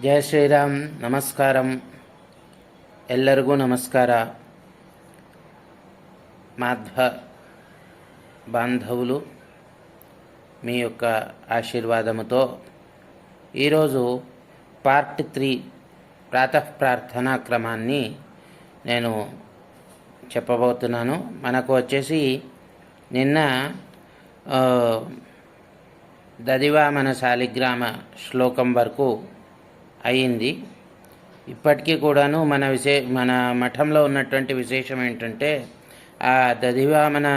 ಜಯ ಶ್ರೀರಾಮ್ ನಮಸ್ಕಾರಂ ಎಲ್ಲರಿಗೂ ನಮಸ್ಕಾರ మాధ్వ బాంధవులు మీ యొక్క ఆశీర్వాదముతో ఈరోజు పార్ట్ త్రీ ప్రాతః ప్రార్థనా క్రమాన్ని నేను చెప్పబోతున్నాను మనకు వచ్చేసి నిన్న ఆ, దదివామన శాలిగ్రామ శ్లోకం వరకు అయింది ఇప్పటికీ కూడాను మన విశే మన మఠంలో ఉన్నటువంటి విశేషం ఏంటంటే ఆ దదివామన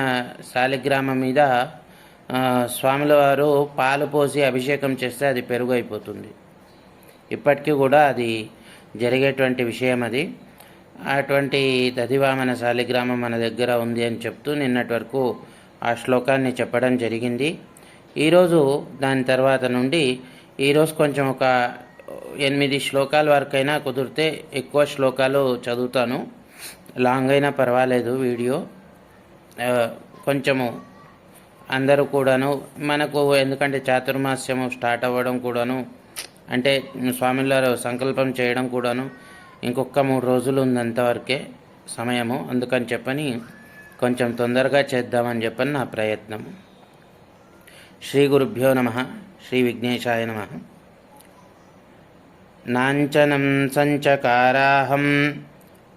శాలిగ్రామం మీద స్వాముల వారు పాలు పోసి అభిషేకం చేస్తే అది పెరుగు అయిపోతుంది ఇప్పటికీ కూడా అది జరిగేటువంటి విషయం అది. అటువంటి దదివామన శాలిగ్రామం మన దగ్గర ఉంది అని చెప్తూ నిన్నటి వరకు ఆ శ్లోకాన్ని చెప్పడం జరిగింది. ఈరోజు దాని తర్వాత నుండి ఈరోజు కొంచెం ఒక ఎనిమిది శ్లోకాల వరకైనా కుదిరితే ఎక్కువ శ్లోకాలు చదువుతాను. లాంగ్ అయినా పర్వాలేదు వీడియో. కొంచెము అందరూ కూడాను మనకు ఎందుకంటే చాతుర్మాస్యము స్టార్ట్ అవ్వడం కూడాను అంటే స్వామివారు సంకల్పం చేయడం కూడాను ఇంకొక మూడు రోజులు ఉంది అంతవరకే సమయము. అందుకని చెప్పని కొంచెం తొందరగా చేద్దామని చెప్పని నా ప్రయత్నం శ్రీ గురుభ్యో నమ. శ్రీ విఘ్నేశాయ నమ. नाञ्चनं सञ्चकाराहं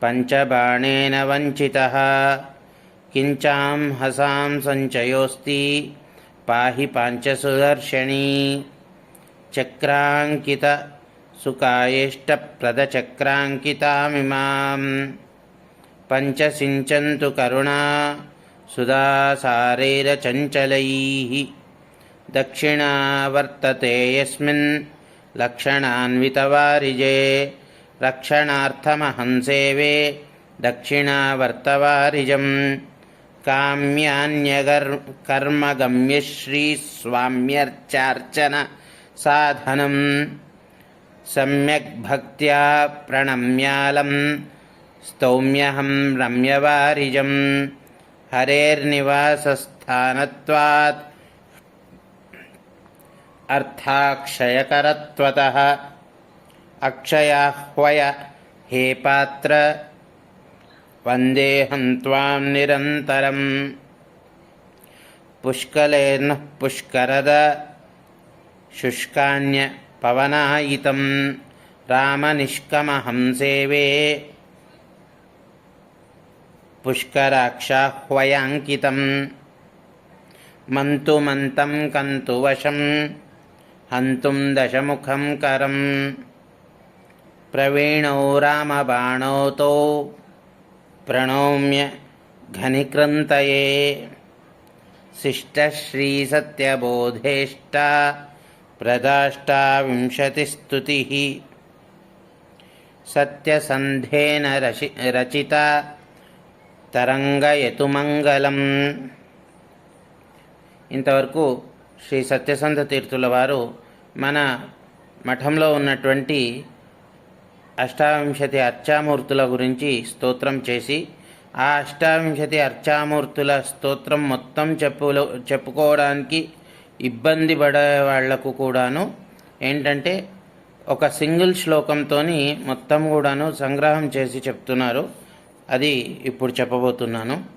पञ्चबाणेन वञ्चितः। किञ्चां हसां सञ्चयोऽस्ति पाहि पाञ्चसुदर्शिणी चक्राङ्कितसुकायेष्टप्रदचक्राङ्कितामिमां पञ्चसिञ्चन्तु करुणा सुदासारैरचञ्चलैः। दक्षिणा वर्तते यस्मिन् लक्षणान्वितवारिजे। रक्षणार्थमहंसेवे। दक्षिणावर्तवारिजं काम्यान्यगर् कर्मगम्यश्रीस्वाम्यर्चार्चनसाधनं सम्यग्भक्त्या प्रणम्यालं स्तौम्यहं रम्यवारिजं हरेर्निवासस्थानत्वात्। अर्थाक्षयकरत्वतः। अक्षयाह्वय हे पात्र वन्देऽहं त्वां निरन्तरं पुष्कले नः पुष्करद शुष्कान्यपवनायितं रामनिष्कमहंसेवे पुष्कराक्षाह्वयाङ्कितं मन्तुमन्तं कन्तुवशम् పుష్కరాక్షాహ్వయాంకితం మంతుమంతం కంతువశం హంతుం దశముఖం కరం ప్రవీణౌ రామబాణౌతో ప్రణౌమ్య ఘనికృంతయే శిష్టశ్రీసత్యబోధేష్ట ప్రదాష్టావింశతిస్తుతిः సత్యసంధేన రచి రచిత తరంగయతుమంగళం ఇంతవరకు శ్రీ సత్యసంధ తీర్థుల వారు మన మఠంలో ఉన్నటువంటి అష్టావింశతి అర్చామూర్తుల గురించి స్తోత్రం చేసి ఆ అష్టావింశతి అర్చామూర్తుల స్తోత్రం మొత్తం చెప్పులో చెప్పుకోవడానికి ఇబ్బంది పడే వాళ్ళకు కూడాను ఏంటంటే ఒక సింగిల్ శ్లోకంతో మొత్తం కూడాను సంగ్రహం చేసి చెప్తున్నారు. అది ఇప్పుడు చెప్పబోతున్నాను.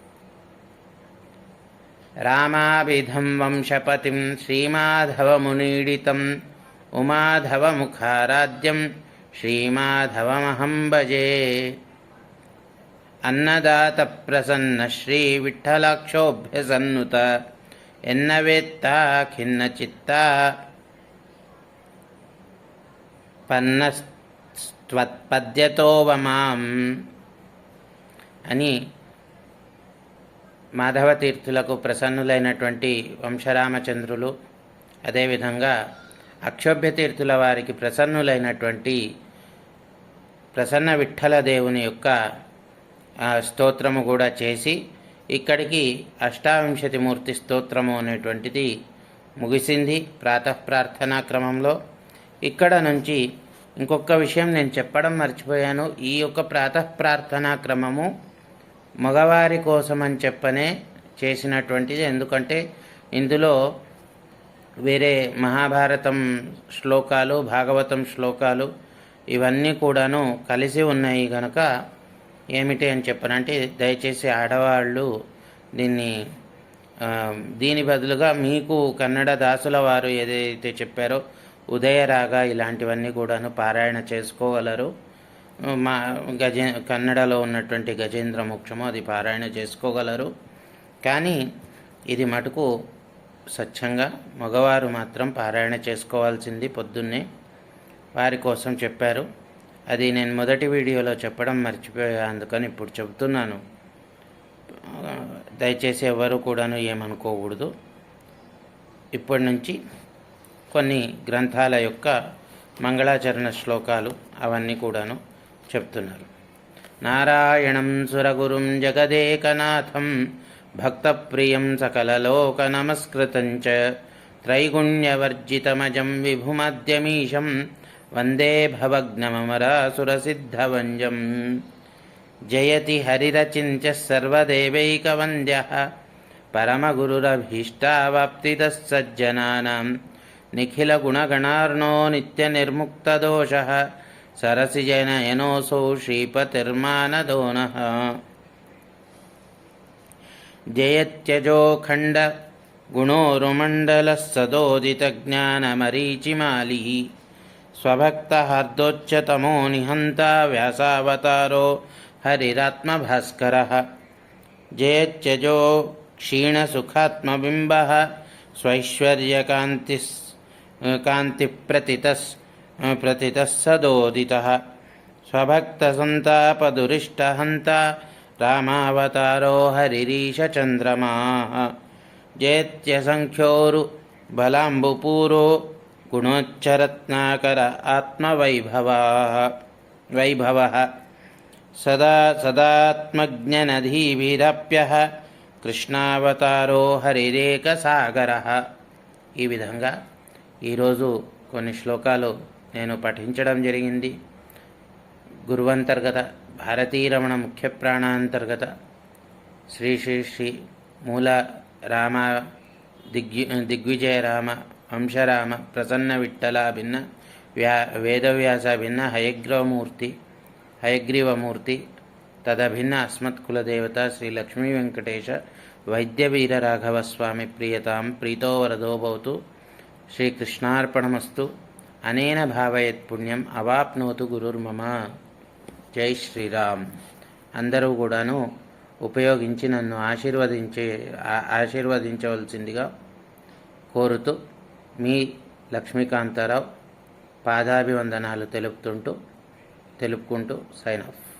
రామాభిధం వంశపతిం శ్రీమాధవమునీడితం ఉమాధవముఖారాధ్యం శ్రీమాధవమహం భజే అన్నదాత ప్రసన్న శ్రీ విఠలాక్షోభ్యసన్నుత ఎన్నవేత్తా ఖిన్న చిత్త పన్నస్త్వత్పద్యతో వమాం అని మాధవతీర్థులకు ప్రసన్నులైనటువంటి వంశరామచంద్రులు అదేవిధంగా అక్షోభ్య తీర్థుల వారికి ప్రసన్నులైనటువంటి ప్రసన్న విఠల దేవుని యొక్క స్తోత్రము కూడా చేసి ఇక్కడికి అష్టావింశతి మూర్తి స్తోత్రము అనేటువంటిది ముగిసింది ప్రాతః ప్రార్థనా క్రమంలో. ఇక్కడ నుంచి ఇంకొక విషయం నేను చెప్పడం మర్చిపోయాను. ఈ యొక్క ప్రాతః ప్రార్థనా క్రమము మగవారి కోసం అని చెప్పనే చేసినటువంటిది. ఎందుకంటే ఇందులో వేరే మహాభారతం శ్లోకాలు భాగవతం శ్లోకాలు ఇవన్నీ కూడాను కలిసి ఉన్నాయి కనుక ఏమిటి అని చెప్పనంటే దయచేసి ఆడవాళ్ళు దీన్ని దీని బదులుగా మీకు కన్నడ దాసుల వారు ఏదైతే చెప్పారో ఉదయరాగ ఇలాంటివన్నీ కూడాను పారాయణ చేసుకోగలరు. మా గజే కన్నడలో ఉన్నటువంటి గజేంద్ర మోక్షము అది పారాయణ చేసుకోగలరు. కానీ ఇది మటుకు స్వచ్ఛంగా మగవారు మాత్రం పారాయణ చేసుకోవాల్సింది పొద్దున్నే. వారి కోసం చెప్పారు. అది నేను మొదటి వీడియోలో చెప్పడం మర్చిపోయా అందుకని ఇప్పుడు చెబుతున్నాను. దయచేసి ఎవరు కూడాను ఏమనుకోకూడదు. ఇప్పటి నుంచి కొన్ని గ్రంథాల యొక్క మంగళాచరణ శ్లోకాలు అవన్నీ కూడాను చెప్తున్నారు. నారాయణం సురగురుం జగదేకనాథం భక్తప్రియం సకలలోక నమస్కృతం చ త్రైగుణ్యవర్జితమజం విభుమద్యమీశం వందే భవగ్నమరాసురసిద్ధవంజం జయతి హరిరచించ సర్వదేవైకవంద్య పరమగురురభీష్టావాప్తిదः సజ్జనానాం నిఖిలగుణగణార్ణో నిత్యనిర్ముక్తదోషः సరసిజైన యనోసౌ శ్రీపతిర్మానదోన. జయత్యజోఖండ గుణోరుమండల సదోదితజ్ఞానమరీచిమాలి స్వభక్తహార్దోచ్యతమో నిహంత వ్యాసావతారో హరిరాత్మభాస్కర. జయత్యజో క్షీణసుఖాత్మబింబ. స్వైశ్వర్యకాంతి కాంతిప్రతితస్ प्रतितः सदोदितः स्वभक्तसन्तापदुरिष्टहन्ता रामावतारो हरिरीशचन्द्रमाः जयत्यसङ्ख्योरुबलाम्बुपूरो गुणोच्चरत्नाकर आत्मवैभवाः वैभवः सदा సదాత్మజ్ఞనధీభిరప్యః కృష్ణావతారో హరిరేకసాగర ఈ విధంగా ఈరోజు కొన్ని శ్లోకాలు నేను పఠించడం జరిగింది. గురువంతర్గత భారతీరమణ ముఖ్య ప్రాణాంతర్గత శ్రీ శ్రీ శ్రీ మూల రామ దిగ్వి దిగ్విజయ రామ వంశరామ ప్రసన్న విఠల భిన్న వ్యా వేదవ్యాస భిన్న హయగ్రవమూర్తి హయగ్రీవమూర్తి తదభిన్న అస్మత్కులదేవత శ్రీ లక్ష్మీ వెంకటేశ వైద్యవీర రాఘవస్వామి ప్రియతాం ప్రీతో వరదో భవతు శ్రీకృష్ణార్పణమస్తు అనేన భావయత్ పుణ్యం అవాప్నోతు గురుర్మమ జై శ్రీరామ్. అందరూ కూడాను ఉపయోగించి నన్ను ఆశీర్వదించే ఆశీర్వదించవలసిందిగా కోరుతూ మీ లక్ష్మీకాంతారావు పాదాభివందనాలు తెలుపుతుంటూ తెలుపుకుంటూ సైన్ ఆఫ్.